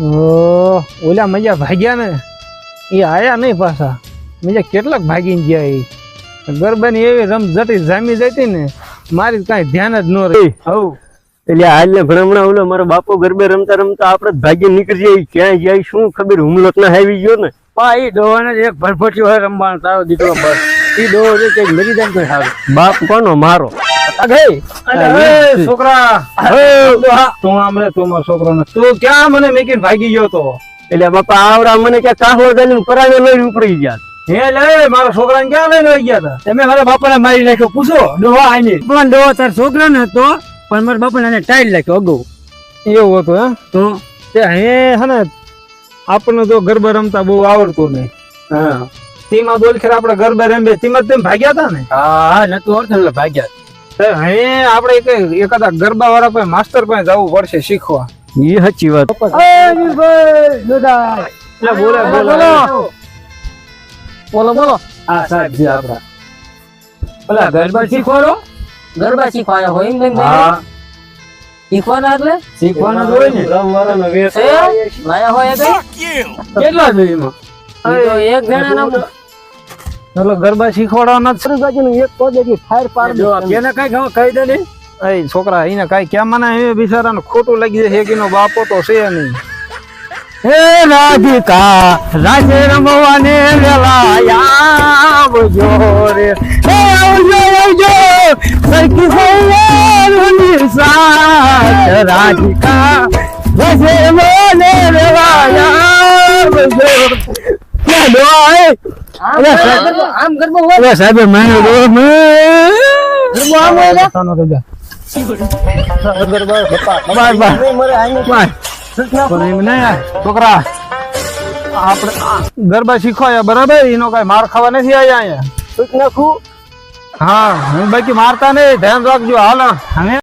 ઓલા મજા ભાગ્યા ને? એ આયા નહીં પાછા. મજા કેટલાક ભાગીને ગયા એ. ગરબાની એવી રમ જટી જામી જતી ને મારી કાંઈ ધ્યાન જ ન રહી. હવ એટલે હાલ ને ભણમણા ઓલો મારો બાપો ગરબે રમતા રમતા આપણે જ ભાગી નીકળી જાય. ક્યાં જાય શું ખબર? હુમલો ના આવી ગયો ને. પા એ ડોવાને એક ભરફોટ્યો હોય રમવાનો તારો દીકરો બસ. એ ડોવો જે કંઈક મરી જાય સારું બાપ કોનો? મારો. છોકરા. તું આમ તું મારો છોકરો ને તું ક્યાં મને મેકીને ભાગી ગયો તો? એટલે બાપા આવડા મને ક્યાં કાહલો ગાલી પરાણે લઈને ઉપડી ગયા. હે લે મારા છોકરાને ક્યાં લઈને ગયા હતા? તમે મારા બાપાને મારી નાખ્યો પૂછો. ડોહા આઈને. પણ ડોહો તાર છોકરા ને હતો પણ મારા બાપાને ને ટાઈલ લાગ્યો અગાઉ. એવું હતું હે? તો? તે હે હે ને આપણને તો ગરબા રમતા બહુ આવડતું નહીં. હા. તેમાં બોલ ખેર આપણે ગરબા રમીએ તેમાં તેમ ભાગ્યા હતા ને? હા નતું આવડતું એટલે ભાગ્યા. આપણે એકાદા ગરબા વાળા પાસે માસ્ટર પાસે જવું પડશે શીખવા. એ સાચી વાત. બોલે બોલે. બોલો. બોલો હા સાહેબ આપડા પેલા ગરબા શીખવાડો ગરબા શીખવાયા હોય એમ હા. શીખવાના એટલે? શીખવાના જ હોય ને. રમવાના વેશ લાયા હોય એટલે? કેટલા જોઈએ એક જણાના એટલે ગરબા શીખવાડવાના જ છે. એક પગે ફાયર પાડ જો એને કઈ ખબર કહી દે ને. એ છોકરા એને કઈ કેમ મને એ બિચારાને ખોટું લાગી જશે એનો બાપો તો છે નહીં. હે રાધિકા રાજે રમવાને વેલા આવજો રે. હે આવજો આવજો. સરકી સૈયારની સાથ રાધિકા રાજે રમવાને વેલા આવજો ક્યાં ડોય આમ ગરબો- હોય? સાહેબ ગરબો આમ હોય? રજા. છોકરા આપડે ગરબા શીખવાયા બરાબર? એનો કઈ માર ખાવા નથી આયા અહીંયા. નાખું? હા હું બાકી મારતા નહીં. ધ્યાન રાખજો. હાલ હવે